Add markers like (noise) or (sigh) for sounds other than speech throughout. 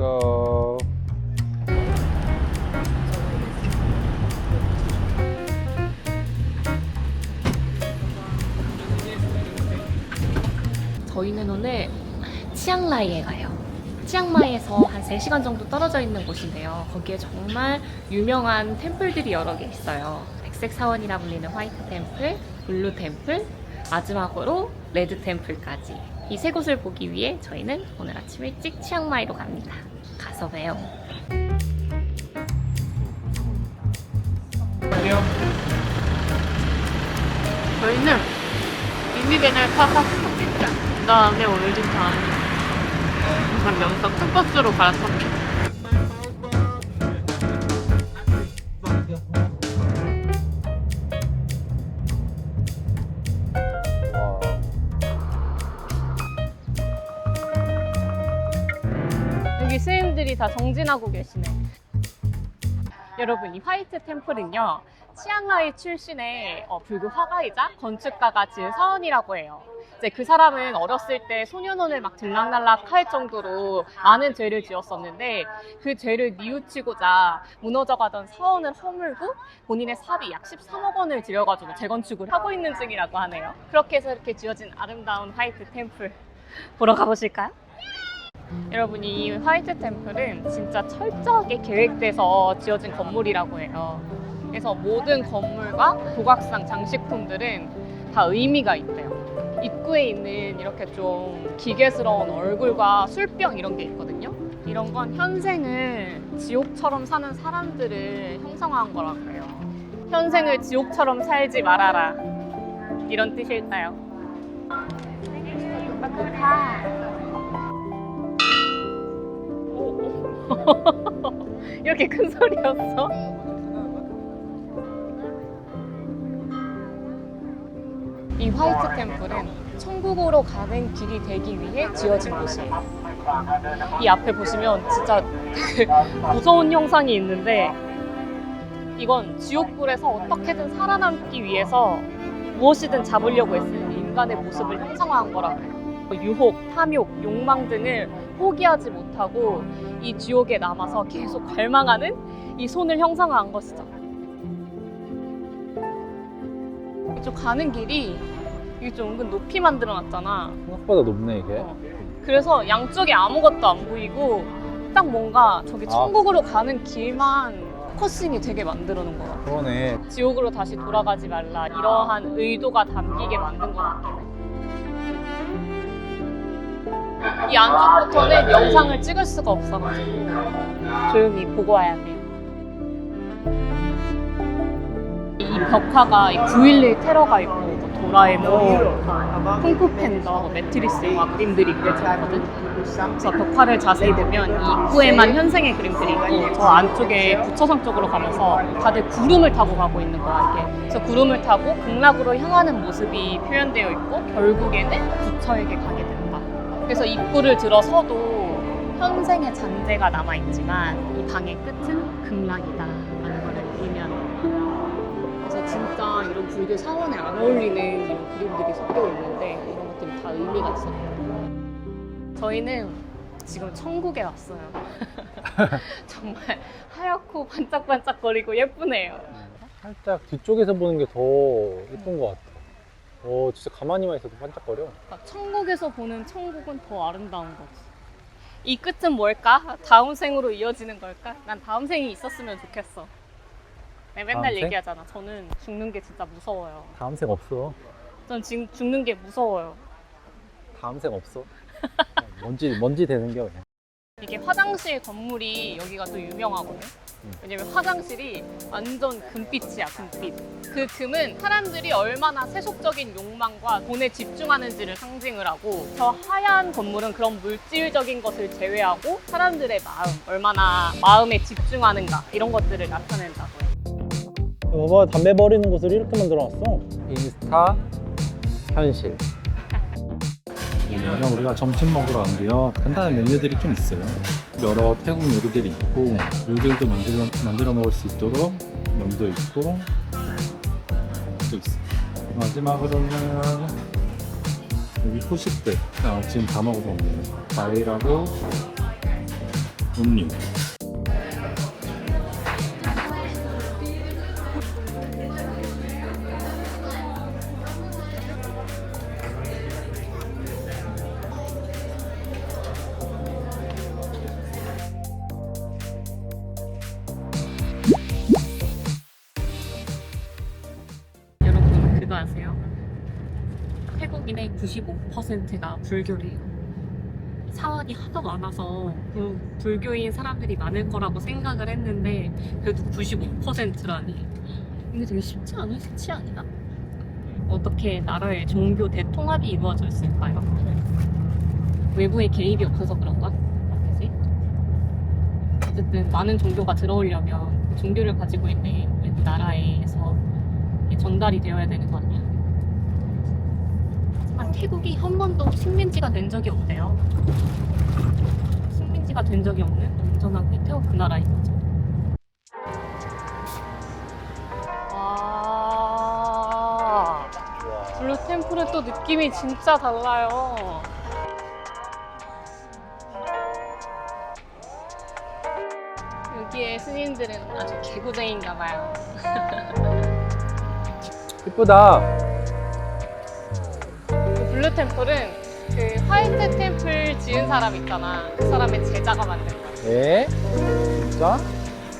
go. 저희는 오늘 치앙라이에 가요. 치앙마이에서 한 3시간 정도 떨어져 있는 곳인데요. 거기에 정말 유명한 템플들이 여러 개 있어요. 백색 사원이라 불리는 화이트 템플, 블루 템플, 마지막으로 레드 템플까지. 이 세 곳을 보기 위해 저희는 오늘 아침 일찍 치앙마이로 갑니다. 가서 봬요. 저희는 미니밴을 타서 탑니다. 그 다음에 올드타운 가면서 큰 버스로 갈아탑니다. 다 정진하고 계시네. 여러분, 이 화이트 템플은요, 치앙라이 출신의 어, 불교 화가이자 건축가가 지은 사원이라고 해요. 이제 그 사람은 어렸을 때 소년원을 막 들락날락 할 정도로 많은 죄를 지었었는데 그 죄를 뉘우치고자 무너져가던 사원을 허물고 본인의 사비 약 13억 원을 들여가지고 재건축을 하고 있는 중이라고 하네요. 그렇게 해서 이렇게 지어진 아름다운 화이트 템플 보러 가보실까요? 여러분 이 화이트 템플은 진짜 철저하게 계획돼서 지어진 건물이라고 해요. 그래서 모든 건물과 조각상 장식품들은 다 의미가 있대요. 입구에 있는 이렇게 좀 기괴스러운 얼굴과 술병 이런 게 있거든요. 이런 건 현생을 지옥처럼 사는 사람들을 형성한 거라고 해요. 현생을 지옥처럼 살지 말아라. 이런 뜻일까요? (laughs) 이렇게 큰 소리였어? 이 화이트 템플은 천국으로 가는 길이 되기 위해 지어진 곳이에요. 이 앞에 보시면 진짜 되게 무서운 형상이 있는데 이건 지옥불에서 어떻게든 살아남기 위해서 무엇이든 잡으려고 했을 때 인간의 모습을 형상화한 거라고 해요. 유혹, 탐욕, 욕망 등을 포기하지 못하고 이 지옥에 남아서 계속 갈망하는 이 손을 형상화한 것이죠. 이쪽 가는 길이 이게 좀 은근 높이 만들어놨잖아. 생각보다 높네 이게. 어. 그래서 양쪽에 아무것도 안 보이고 딱 뭔가 저기 아. 천국으로 가는 길만 포커싱이 되게 만들어 놓은 것 같아. 그러네. 지옥으로 다시 돌아가지 말라 이러한 의도가 담기게 만든 것 같긴 이 안쪽부터는 영상을 찍을 수가 없어가지고 조용히 보고 와야 돼요. 이 벽화가 9.11 테러가 있고 뭐 도라에몽, 쿵푸 팬더, 뭐 매트리스 막 그림들이 그려져 있거든. 그래서 벽화를 자세히 보면 이 입구에만 현생의 그림들이 있고 저 안쪽에 부처성 쪽으로 가면서 다들 구름을 타고 가고 있는 거야 이게. 그래서 구름을 타고 극락으로 향하는 모습이 표현되어 있고 결국에는 부처에게 가게 된다. 그래서 입구를 들어서도 현생의 잔재가 남아 있지만 이 방의 끝은 극락이다 라는 걸 의미하는. 그래서 진짜 이런 불교 사원에 안 어울리는 이런 그림들이 섞여 있는데 이런 것들이 다 의미가 있어요. 저희는 지금 천국에 왔어요. (laughs) 정말 하얗고 반짝반짝거리고 예쁘네요. 살짝 뒤쪽에서 보는 게 더 예쁜 것 같아. 어, 진짜 가만히만 있어도 반짝거려. 그러니까 천국에서 보는 천국은 더 아름다운 거지. 이 끝은 뭘까? 다음 생으로 이어지는 걸까? 난 다음 생이 있었으면 좋겠어. 내가 맨날 다음 생? 얘기하잖아. 저는 죽는 게 진짜 무서워요. 다음 생 없어. 전 지금 죽는 게 무서워요. 다음 생 없어. (laughs) 먼지 먼지 되는 게 그냥. 이게 화장실 건물이 여기가 또 유명하거든. 음. 왜냐면 화장실이 완전 금빛이야, 금빛. 그 금은 사람들이 얼마나 세속적인 욕망과 돈에 집중하는지를 상징을 하고, 저 하얀 건물은 그런 물질적인 것을 제외하고 사람들의 마음, 얼마나 마음에 집중하는가 이런 것들을 나타낸다고 해. 봐봐 담배 버리는 곳을 이렇게 만들어놨어. 인스타 현실. 여기가 우리가 점심 먹으러 왔는데요. 간단한 메뉴들이 좀 있어요. 여러 태국 요리들이 있고 요리들도 만들어, 만들어 먹을 수 있도록 면도 있고 또 있어. 마지막으로는 여기 후식들 아, 지금 다 먹어봤네요. 과일하고 음료. 아세요? 태국인의 95%가 불교래요. 사원이 하도 많아서 그 불교인 사람들이 많을 거라고 생각을 했는데 그래도 95%라니 이게 되게 쉽지 않은 수치 아니야? 어떻게 나라의 종교 대통합이 이루어져 있을까요? 외부의 개입이 없어서 그런가? 그지? 어쨌든 많은 종교가 들어오려면 그 종교를 가지고 있는 나라에서 전달이 되어야 되는 거 아니야? 하지만 태국이 한 번도 식민지가 된 적이 없대요. 식민지가 된 적이 없는 온전한 게 태국 그 나라인 거죠. 와, 블루 템플은 또 느낌이 진짜 달라요. 여기에 스님들은 아주 개구쟁인가 봐요. (laughs) 이쁘다. 그 블루 템플은 그 화이트 템플 지은 사람 있잖아. 그 사람의 제자가 만든 거야. 예? 진짜?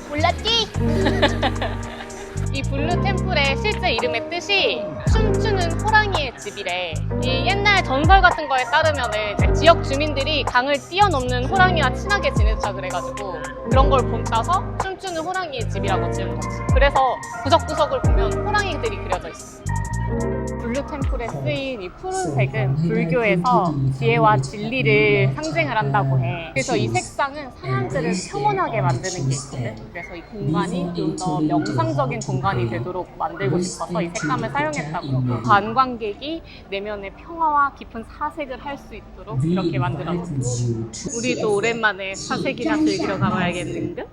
몰랐지? (laughs) 이 블루 템플의 실제 이름의 뜻이 춤추는 호랑이의 집이래. 이 옛날 전설 같은 거에 따르면은 이제 지역 주민들이 강을 뛰어넘는 호랑이와 친하게 지내자 그래가지고 그런 걸 본따서 춤추는 호랑이의 집이라고 지은 거지. 그래서 구석구석을 보면 호랑이들이 그려져 있어. 블루 템플에 쓰인 이 푸른색은 불교에서 지혜와 진리를 상징을 한다고 해. 그래서 이 색상은 사람들을 평온하게 만드는 게 있거든. 그래서 이 공간이 좀 더 명상적인 공간이 되도록 만들고 싶어서 이 색감을 사용했다고 그러고 관광객이 내면의 평화와 깊은 사색을 할 수 있도록 이렇게 만들어졌고 우리도 오랜만에 사색이나 즐기러 가봐야겠는데?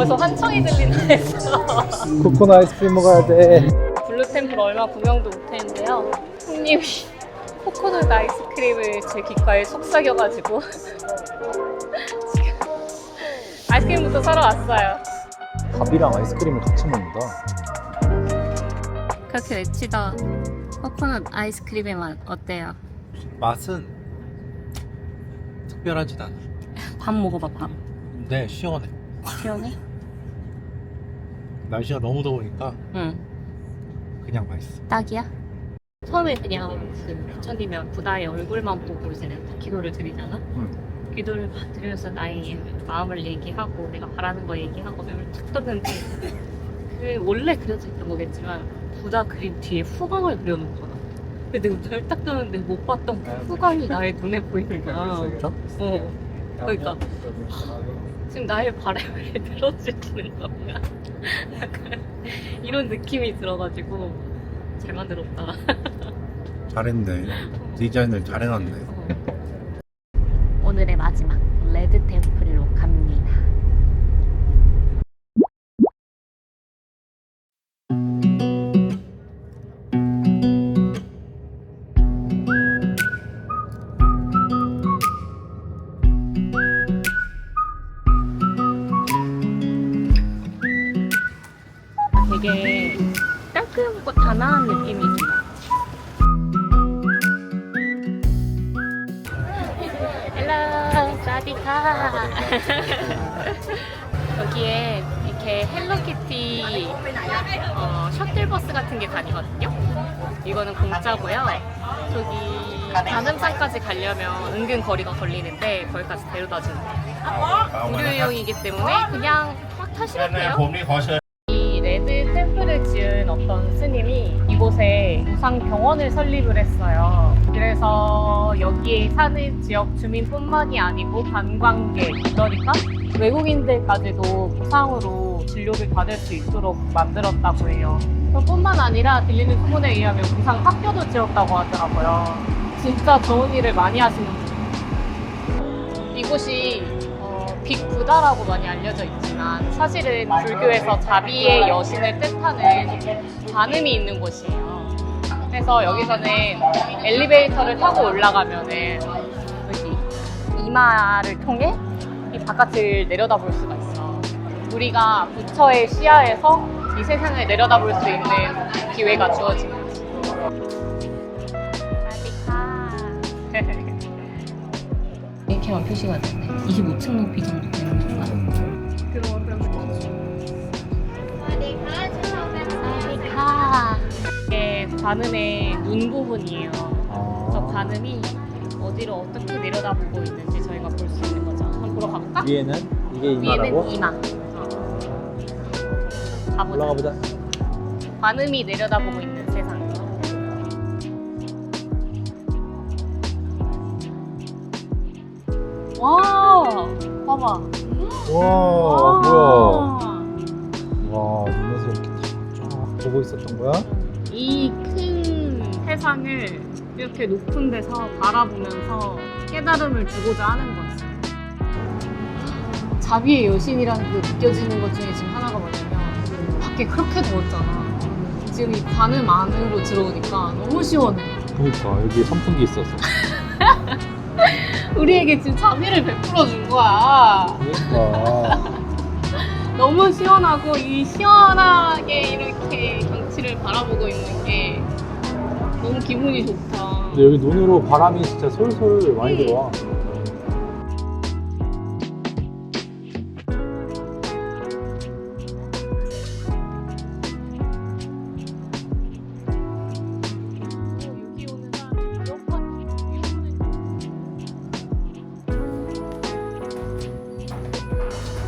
벌써 환청이 들린다 했어. (laughs) 코코넛 아이스크림 먹어야 돼. 블루템플 얼마 구경도 못했는데요. 형님이 코코넛 아이스크림을 제 귓가에 속삭여가지고 (laughs) 지금 아이스크림부터 사러 왔어요. 밥이랑 아이스크림을 같이 먹는다. 그렇게 외치던 코코넛 아이스크림의 맛 어때요? 맛은 특별하진 않아. (laughs) 밥 먹어봐 밥. 근데 시원해. 시원해? 날씨가 너무 더우니까 응. 그냥 맛있어. 딱이야? 처음에 그냥 그 부처님면 부다의 얼굴만 보고 이제 기도를 드리잖아? 응. 기도를 막 드리면서 나의 마음을 얘기하고 내가 바라는 거 얘기하고 mem을 탁 떴는데 그 원래 그려져 있던 거겠지만 부다 그림 뒤에 후광을 그려놓은 거야. 근데 내가 눈을 딱 뜨는데 못 봤던 그 후광이 나의 눈에 보이는 거야. 진짜? 어. 그러니까 지금 나의 바람을 들어주시는 거야. 약간 이런 느낌이 들어가지고 잘 만들었다. 잘했네. 디자인을 잘해놨네. 깔끔하고 단아한 느낌이. 헬로 사디카 여기에 이렇게 헬로키티 어, 셔틀버스 같은 게 다니거든요. 이거는 공짜고요. 저기 가늠산까지 가려면 은근 거리가 걸리는데 거기까지 데려다 준대요. 무료이용이기 때문에 그냥 막 타시면 돼요 병원을 설립을 했어요. 그래서 여기에 사는 지역 주민뿐만이 아니고 관광객, 그러니까 외국인들까지도 무상으로 진료를 받을 수 있도록 만들었다고 해요. 그뿐만 아니라 들리는 소문에 의하면 무상 학교도 지었다고 하더라고요. 진짜 좋은 일을 많이 하시는 분. 이곳이 어, 빅부다라고 많이 알려져 있지만 사실은 불교에서 자비의 여신을 뜻하는 관음이 있는 곳이에요. 그래서 여기서는 엘리베이터를 타고 올라가면은 여기 이마를 통해 이 바깥을 내려다볼 수가 있어. 우리가 부처의 시야에서 이 세상을 내려다볼 수 있는 기회가 주어지는 거지. (laughs) 이렇게만 표시가 됐네. 25층 높이 정도 되는 건가? 관음의 눈 부분이에요. 저 아, 관음이 어디로 어떻게 내려다보고 있는지 저희가 볼 수 있는 거죠. 한번 보러 가볼까? 위에는 이게 이마라고? 위에는 이마. 가보자. 올라가 보자. 관음이 내려다보고 있는 세상. 와, 봐봐. 와, 와. 뭐야. 와, 눈에서 이렇게 쫙 보고 있었던 거야? 세상을 이렇게 높은 데서 바라보면서 깨달음을 주고자 하는 거지. 자비의 여신이라는 그 느껴지는 것 중에 지금 하나가 뭐냐면 밖에 그렇게 더웠잖아. 지금 이 관음 안으로 들어오니까 너무 시원해. 그러니까 여기 선풍기 있었어. (laughs) 우리에게 지금 자비를 베풀어 준 거야. 그러니까. (laughs) 너무 시원하고 이 시원하게 이렇게 경치를 바라보고 있는 게 너무 기분이 좋다. 근데 여기 눈으로 바람이 진짜 솔솔 많이 음. 들어와. 여기 오는 사람이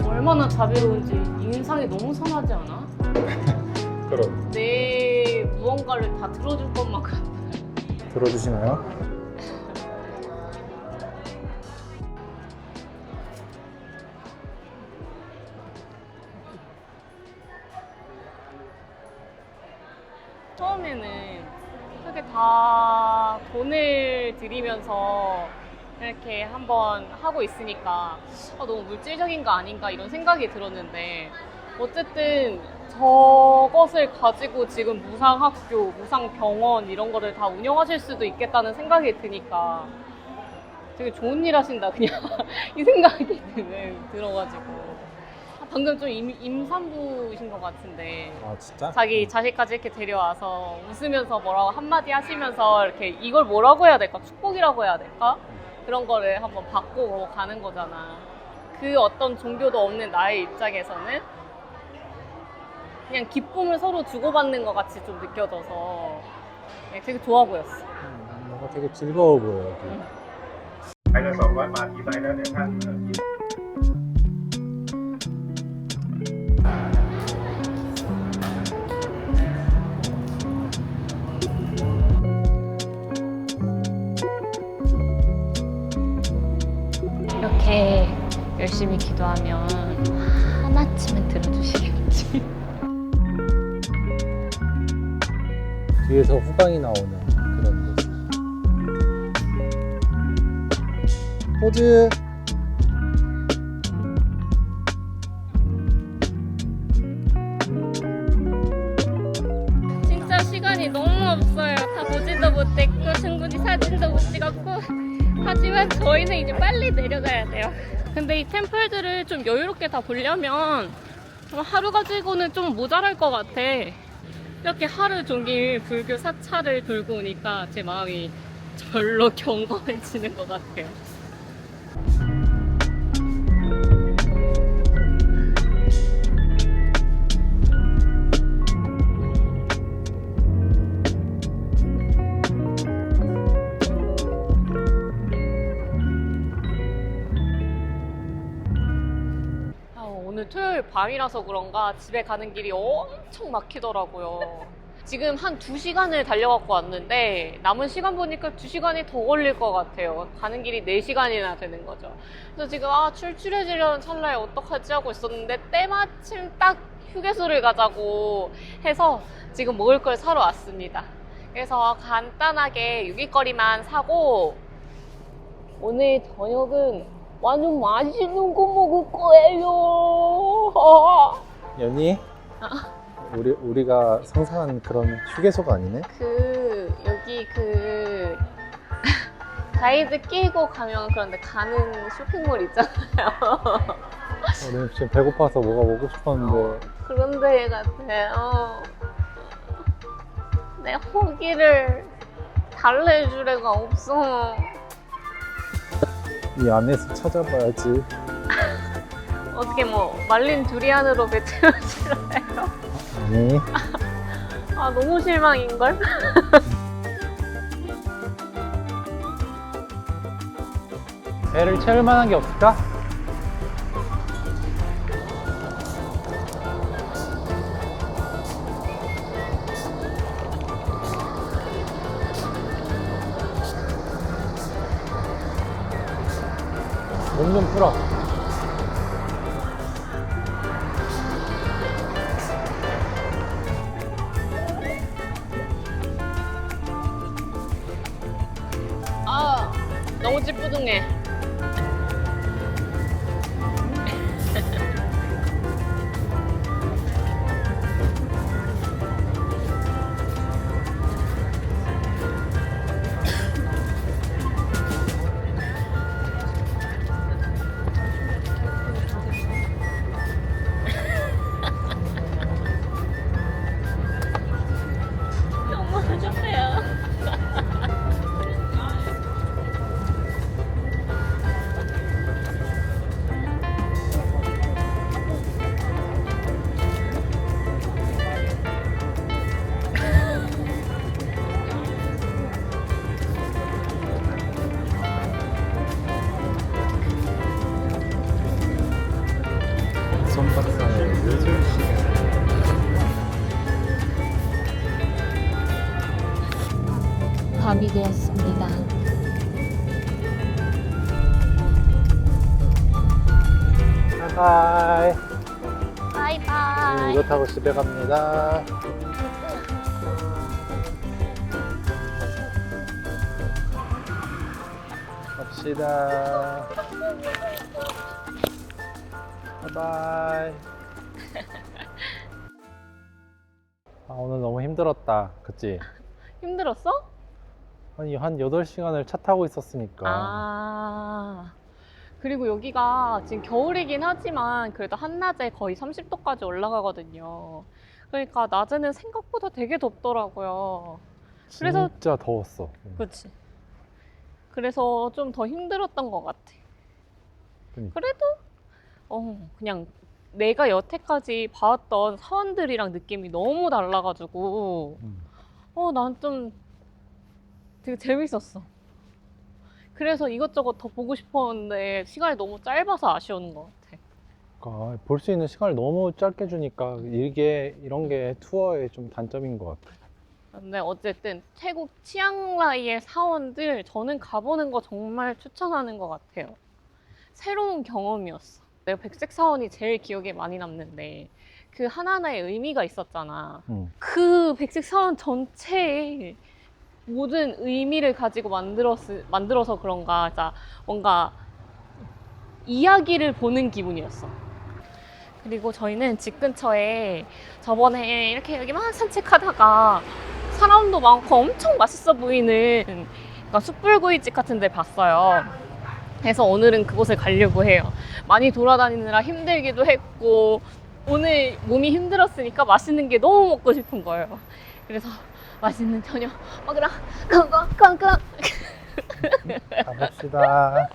얼마나 자비로운지 인상이 너무 선하지 않아? (laughs) 그럼. 내 무언가를 다 들어줄 것만 같아. 들어주시나요? 처음에는 그렇게 다 돈을 들이면서 이렇게 한번 하고 있으니까 아, 너무 물질적인 거 아닌가 이런 생각이 들었는데 어쨌든 저것을 가지고 지금 무상학교, 무상병원 이런 거를 다 운영하실 수도 있겠다는 생각이 드니까 되게 좋은 일 하신다 그냥 (laughs) 이 생각이 드는 들어가지고 아, 방금 좀 임, 임산부이신 것 같은데 아, 진짜? 자기 자식까지 이렇게 데려와서 웃으면서 뭐라고 한마디 하시면서 이렇게 이걸 뭐라고 해야 될까? 축복이라고 해야 될까? 그런 거를 한번 받고 가는 거잖아. 그 어떤 종교도 없는 나의 입장에서는 그냥 기쁨을 서로 주고받는 것 같이 좀 느껴져서 네, 되게 좋아 보였어. 음, 뭔가 되게 즐거워 보여, 여기. ไปละสองร้อยบาทกี่ใบแล้วเนี่ยท่านเอ่อหยิบ 이렇게 열심히 기도하면 뒤에서 후광이 나오는 그런 곳. 포즈! 진짜 시간이 너무 없어요. 다 보지도 못했고 충분히 사진도 못 찍었고 하지만 저희는 이제 빨리 내려가야 돼요. 근데 이 템플들을 좀 여유롭게 다 보려면 하루 가지고는 좀 모자랄 것 같아. 이렇게 하루 종일 불교 사찰을 돌고 오니까 제 마음이 절로 (laughs) 경건해지는 것 같아요. 밤이라서 그런가 집에 가는 길이 엄청 막히더라고요. 지금 한 2시간을 달려갖고 왔는데 남은 시간 보니까 2시간이 더 걸릴 것 같아요. 가는 길이 4시간이나 되는 거죠. 그래서 지금 아 출출해지려는 찰나에 어떡하지 하고 있었는데 때마침 딱 휴게소를 가자고 해서 지금 먹을 걸 사러 왔습니다. 그래서 간단하게 유기거리만 사고 오늘 저녁은 완전 맛있는 거 먹을 거예요. (laughs) 연희? 우리, 우리가 상상한 그런 휴게소가 아니네? 그 여기 그 (laughs) 가이드 끼고 가면 그런데 가는 쇼핑몰 있잖아요. 우리는 지금 배고파서 뭐가 먹고 싶었는데 그런 데 같아요. 내 허기를 달래줄 애가 없어. 이 안에서 찾아봐야지. (laughs) 어떻게 뭐 말린 두리안으로 배틀하실래요? 아니. 아 너무 실망인걸? 배를 채울 만한 게 없을까? 몸 좀 풀어. 집에 갑니다. 갑시다. 바이바이. 아, 오늘 너무 힘들었다. 그치? 힘들었어? 아니, 한 8시간을 차 타고 있었으니까. 아. 그리고 여기가 지금 겨울이긴 하지만 그래도 한낮에 거의 30도까지 올라가거든요. 그러니까 낮에는 생각보다 되게 덥더라고요. 그래서 진짜 더웠어. 그렇지. 그래서 좀 더 힘들었던 것 같아. 그러니까. 그래도 어 그냥 내가 여태까지 봐왔던 사원들이랑 느낌이 너무 달라가지고 음. 어난 좀 되게 재밌었어. 그래서 이것저것 더 보고 싶었는데 시간이 너무 짧아서 아쉬운 것 같아. 그러니까 볼 수 있는 시간을 너무 짧게 주니까 이게 이런 게 투어의 좀 단점인 것 같아. 근데 어쨌든 태국 치앙라이의 사원들 저는 가보는 거 정말 추천하는 것 같아요. 새로운 경험이었어. 내가 백색 사원이 제일 기억에 많이 남는데 그 하나하나의 의미가 있었잖아. 음. 그 백색 사원 전체에 모든 의미를 가지고 만들었, 만들어서 그런가, 진짜 뭔가 이야기를 보는 기분이었어. 그리고 저희는 집 근처에 저번에 이렇게 여기만 산책하다가 사람도 많고 엄청 맛있어 보이는 약간 숯불구이집 같은 데 봤어요. 그래서 오늘은 그곳을 가려고 해요. 많이 돌아다니느라 힘들기도 했고, 오늘 몸이 힘들었으니까 맛있는 게 너무 먹고 싶은 거예요. 그래서 맛있는 저녁 먹으러 콩콩콩콩 (laughs) 가봅시다.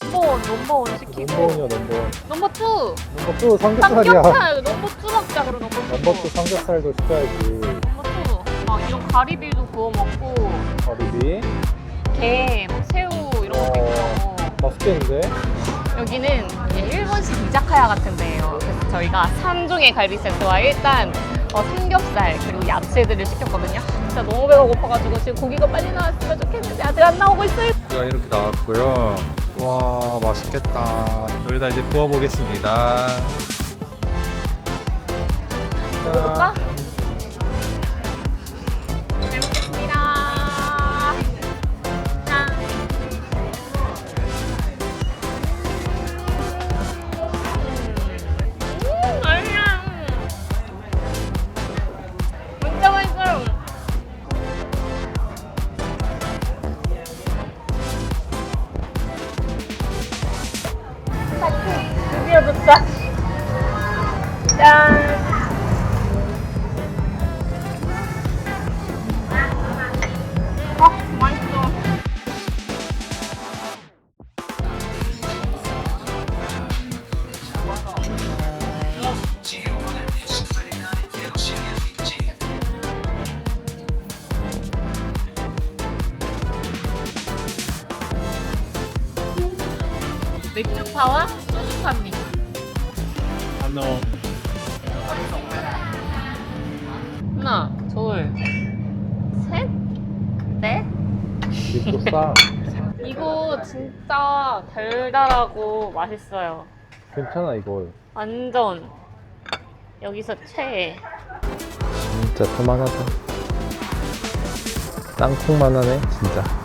넘버원 넘버원 시키고 넘버원이야 넘버원. 넘버 투 넘버 투 삼겹살이야. 삼겹살 넘버 투 먹자 그럼 넘버 투 넘버 투 삼겹살도 시켜야지. 넘버 투 막 이런 가리비도 구워 먹고 가리비. 게, 막 새우 이런 것도 있고 맛있겠는데? 여기는 이제 일본식 이자카야 같은 데예요. 그래서 저희가 3종의 갈비 세트와 일단 어, 삼겹살 그리고 야채들을 시켰거든요. 진짜 너무 배가 고파가지고 지금 고기가 빨리 나왔으면 좋겠는데 아직 안 나오고 있어요. 가 이렇게 나왔고요. 와 맛있겠다. 여기다 이제 구워보겠습니다. 먹어볼까? 맥주파와 소주파입니다. 한우 하나, 둘, 셋, 넷. 집도 싸. (laughs) 이거 진짜 달달하고 맛있어요. 괜찮아 이거. 완전 여기서 최애. 진짜 그만하자. 땅콩만 하네 진짜.